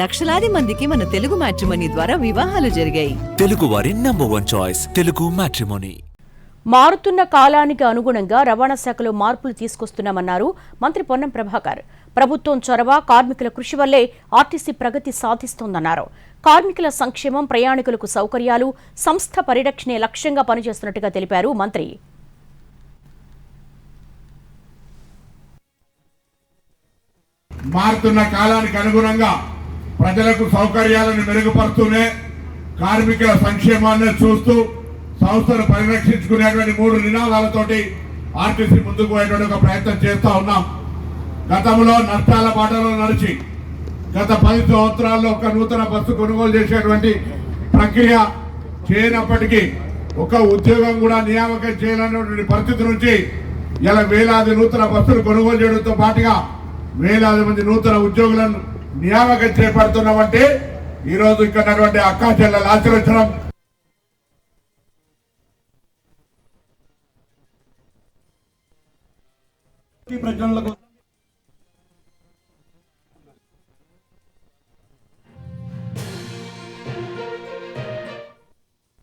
లక్షలాది మందికి మన తెలుగు మ్యాట్రిమనీ ద్వారా వివాహాలు జరిగాయి. తెలుగు వారి number one choice Telugu Matrimony. మారుతున్న కాలానికి అనుగుణంగా రవాణా శాఖలో మార్పులు తీసుకొస్తున్నామన్నారు మంత్రి పొన్నం ప్రభాకర్. ప్రభుత్వం చొరవ కార్మికుల కృషి వల్లే ఆర్టీసీ ప్రగతి సాధిస్తోందన్నారు. కార్మికుల సంక్షేమం ప్రయాణికులకు సౌకర్యాలు సంస్థ పరిరక్షణే లక్ష్యంగా పనిచేస్తున్నట్టుగా తెలిపారు మంత్రి. మారుతున్న కాలానికి అనుగుణంగా ప్రజలకు సౌకర్యాలను మెరుగుపరుస్తూనే కార్మికుల సంక్షేమాన్ని చూస్తూ సంస్థను పరిరక్షించుకునేటువంటి మూడు నినాదాలతోటి ఆర్టీసీ ముందుకు పోయేటువంటి ఒక ప్రయత్నం చేస్తూ ఉన్నాం. గతంలో నష్టాల బాటలో నడిచి గత పది సంవత్సరాల్లో ఒక నూతన బస్సు కొనుగోలు చేసేటువంటి ప్రక్రియ చేయనప్పటికీ ఒక ఉద్యోగం కూడా నియామకం చేయాలనేటువంటి పరిస్థితి నుంచి ఇలా వేలాది నూతన బస్సులు కొనుగోలు చేయడంతో పాటుగా వేలాది మంది నూతన ఉద్యోగులను నియామకం చేపడుతున్నామంటే ఈ రోజు ఇక్కడ అక్కా చెల్లెలు ఆచరించడం ప్రజలకు